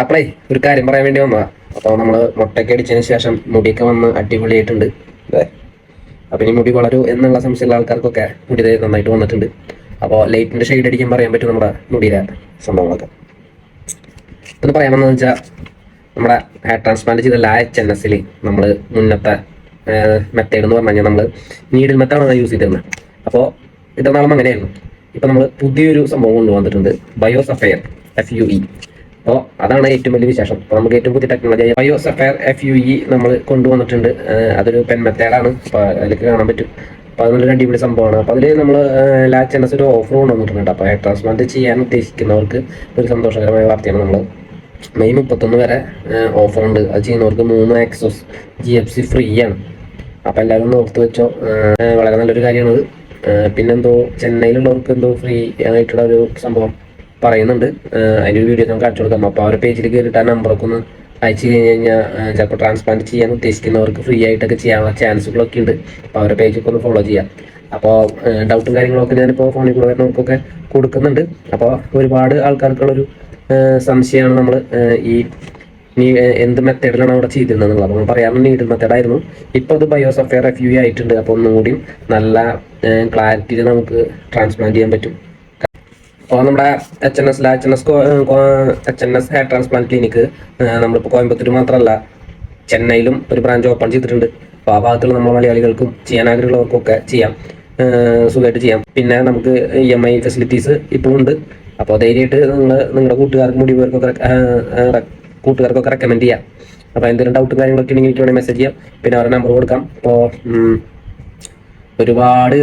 അപ്പളേ ഒരു കാര്യം പറയാൻ വേണ്ടി വന്നതാ. അപ്പോൾ നമ്മൾ മുട്ടയ്ക്ക് അടിച്ചതിന് ശേഷം മുടിയൊക്കെ വന്ന് അടിപൊളിയായിട്ടുണ്ട്. അതെ. അപ്പം ഇനി മുടി വളരൂ എന്നുള്ള സംശയമുള്ള ആൾക്കാർക്കൊക്കെ മുടി നന്നായിട്ട് വന്നിട്ടുണ്ട്. അപ്പോൾ ലൈറ്റിന്റെ ഷെയ്ഡ് അടിക്കാൻ പറയാൻ പറ്റും നമ്മുടെ മുടിയിലെ സംഭവങ്ങളൊക്കെ. ഇതെന്ന് പറയാമെന്ന് വെച്ചാൽ നമ്മുടെ ഹെയർ ട്രാൻസ്പ്ലാന്റ് ചെയ്ത ലാ എച്ച് എൻ എസിൽ നമ്മൾ മുന്നത്തെ മെത്തേഡ് എന്ന് പറഞ്ഞു കഴിഞ്ഞാൽ നമ്മൾ നീഡിൽ മെത്തേഡാണ് യൂസ് ചെയ്തിരുന്നത് അപ്പോൾ ഇത്രനാളും അങ്ങനെയായിരുന്നു. ഇപ്പം നമ്മൾ പുതിയൊരു സംഭവം കൊണ്ടുവന്നിട്ടുണ്ട്. ബയോസഫയർ എഫ് യു ഇ അപ്പോൾ അതാണ് ഏറ്റവും വലിയ വിശേഷം. അപ്പോൾ നമുക്ക് ഏറ്റവും പുതിയ technology bio sapphire F U E നമ്മൾ കൊണ്ടുവന്നിട്ടുണ്ട്. അതൊരു പെൻ മെത്തേഡാണ് അപ്പോൾ അതിലേക്ക് കാണാൻ പറ്റും. അപ്പോൾ അത് അടിപൊളി സംഭവമാണ്. അപ്പോൾ അതിൽ നമ്മൾ ലാച്ച് എൻ എസ് ഒരു ഓഫർ കൊണ്ടുവന്നിട്ടുണ്ട്. അപ്പോൾ ഹെയർ ട്രാൻസ്പ്ലാന്റ് ചെയ്യാൻ ഉദ്ദേശിക്കുന്നവർക്ക് ഒരു സന്തോഷകരമായ വാർത്തയാണ് നമ്മൾ മെയ് മുപ്പത്തൊന്ന് വരെ ഓഫർ ഉണ്ട്. അത് ചെയ്യുന്നവർക്ക് മൂന്ന് access G F C free ആണ്. അപ്പോൾ എല്ലാവരും ഓർത്ത് വെച്ചോ. വളരെ നല്ലൊരു കാര്യമാണത് പിന്നെന്തോ ചെന്നൈയിലുള്ളവർക്ക് എന്തോ ഫ്രീ ആയിട്ടുള്ള ഒരു സംഭവം. പറയുന്നുണ്ട്. അതിന്റെ ഒരു വീഡിയോ നമുക്ക് അയച്ചു കൊടുക്കാം. അപ്പോൾ അവരുടെ പേജിൽ കയറിയിട്ട് ആ നമ്പറൊക്കെ ഒന്ന് അയച്ചു കഴിഞ്ഞ് കഴിഞ്ഞാൽ ചിലപ്പോൾ ട്രാൻസ്പ്ലാന്റ് ചെയ്യാൻ ഉദ്ദേശിക്കുന്നവർക്ക് ഫ്രീ ആയിട്ടൊക്കെ ചെയ്യാനുള്ള ചാൻസുകളൊക്കെ ഉണ്ട്. അപ്പോൾ അവരുടെ പേജൊക്കെ ഒന്ന് ഫോളോ ചെയ്യാം. അപ്പോൾ ഡൗട്ടും കാര്യങ്ങളൊക്കെ ഞാനിപ്പോൾ ഫോണിൽ കൂടെ വരുന്നവർക്കൊക്കെ കൊടുക്കുന്നുണ്ട്. അപ്പോൾ ഒരുപാട് ആൾക്കാർക്കുള്ളൊരു സംശയമാണ് നമ്മൾ ഈ നീ എന്ത് മെത്തേഡിലാണ് അവിടെ ചെയ്തിരുന്നത് എന്നുള്ളത് അപ്പോൾ പറയാവുന്ന നീഡിൽ മെത്തേഡായിരുന്നു ഇപ്പോൾ അത് ബയോസഫ്റ്റെയർ എഫ് യു ആയിട്ടുണ്ട്. അപ്പോൾ ഒന്നും കൂടി നല്ല ക്ലാരിറ്റിയിൽ നമുക്ക് ട്രാൻസ്പ്ലാന്റ് ചെയ്യാൻ പറ്റും. അപ്പോൾ നമ്മുടെ H N S H N S H N S hair transplant clinic നമ്മളിപ്പോൾ കോയമ്പത്തൂർ മാത്രമല്ല ചെന്നൈയിലും ഒരു ബ്രാഞ്ച് ഓപ്പൺ ചെയ്തിട്ടുണ്ട്. അപ്പോൾ ആ ഭാഗത്തുള്ള നമ്മൾ മലയാളികൾക്കും ചെയ്യാൻ ആഗ്രഹമുള്ളവർക്കും ഒക്കെ ചെയ്യാം സുഖമായിട്ട് ചെയ്യാം. പിന്നെ നമുക്ക് ഇ എം ഐ ഫെസിലിറ്റീസ് ഇപ്പോൾ ഉണ്ട്. അപ്പോൾ ധൈര്യമായിട്ട് നിങ്ങൾ നിങ്ങളുടെ കൂട്ടുകാർക്ക് മുടി പേർക്കൊക്കെ കൂട്ടുകാർക്കൊക്കെ റെക്കമെൻഡ് ചെയ്യാം. അപ്പോൾ എന്തെങ്കിലും ഡൗട്ടും കാര്യങ്ങളൊക്കെ ഉണ്ടെങ്കിൽ എനിക്ക് വേണമെങ്കിൽ മെസ്സേജ് ചെയ്യാം. പിന്നെ അവരുടെ നമ്പർ കൊടുക്കാം. അപ്പോൾ ഒരുപാട്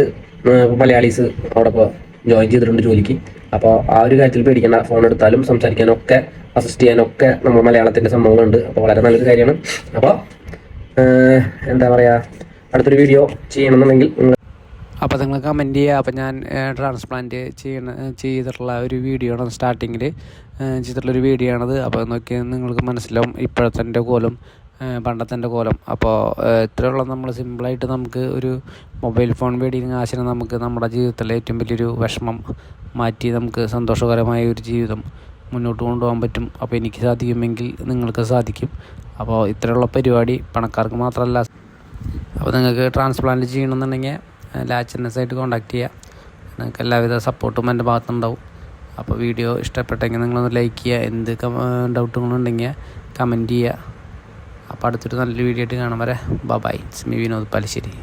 മലയാളീസ് അവിടെ ഇപ്പോൾ ജോയിൻ ചെയ്തിട്ടുണ്ട് ജോലിക്ക്. അപ്പോൾ ആ ഒരു കാര്യത്തിൽ പേടിക്കേണ്ട. ഫോൺ എടുത്താലും സംസാരിക്കാനൊക്കെ അസിസ്റ്റ് ചെയ്യാനൊക്കെ നമ്മൾ മലയാളത്തിന്റെ സംഭവങ്ങളുണ്ട്. അപ്പോൾ വളരെ നല്ലൊരു കാര്യമാണ്. അപ്പോൾ എന്താ പറയുക അടുത്തൊരു വീഡിയോ ചെയ്യണമെന്നുണ്ടെങ്കിൽ നിങ്ങൾ അപ്പോൾ നിങ്ങൾ കമന്റ് ചെയ്യുക. അപ്പോൾ ഞാൻ ട്രാൻസ്പ്ലാന്റ് ചെയ്യണ ചെയ്തിട്ടുള്ള ഒരു വീഡിയോ ആണ് സ്റ്റാർട്ടിങ്ങിൽ ചെയ്തിട്ടുള്ളൊരു വീഡിയോ ആണത്. അപ്പോൾ നോക്കി നിങ്ങൾക്ക് മനസ്സിലാവും. ഇപ്പോഴത്തെ കോലം പണ്ടത്തെ കോലം. അപ്പോൾ ഇത്രയുള്ള നമ്മൾ സിമ്പിളായിട്ട് നമുക്ക് ഒരു മൊബൈൽ ഫോൺ മേടിക്കുന്ന ആശയം നമുക്ക് നമ്മുടെ ജീവിതത്തിലെ ഏറ്റവും വലിയൊരു വിഷമം. മാറ്റി നമുക്ക് സന്തോഷകരമായ ഒരു ജീവിതം മുന്നോട്ട് കൊണ്ടുപോകാൻ പറ്റും. അപ്പോൾ എനിക്ക് സാധിക്കുമെങ്കിൽ നിങ്ങൾക്ക് സാധിക്കും. അപ്പോൾ ഇത്രയുള്ള പരിപാടി പണക്കാർക്ക് മാത്രമല്ല. അപ്പോൾ നിങ്ങൾക്ക് ട്രാൻസ്പ്ലാന്റ് ചെയ്യണമെന്നുണ്ടെങ്കിൽ ലാച്ചനസായിട്ട് കോൺടാക്ട് ചെയ്യുക നിങ്ങൾക്ക് എല്ലാവിധ സപ്പോർട്ടും എന്റെ ഭാഗത്തുണ്ടാവും അപ്പോൾ വീഡിയോ ഇഷ്ടപ്പെട്ടെങ്കിൽ നിങ്ങളൊന്ന് ലൈക്ക് ചെയ്യുക. എന്ത് ഡൗട്ടുകളുണ്ടെങ്കിൽ കമന്റ് ചെയ്യുക. അപ്പോൾ അടുത്തൊരു നല്ലൊരു വീഡിയോ ആയിട്ട് കാണാൻ വരെ. Bye it's me Vinod Palissery.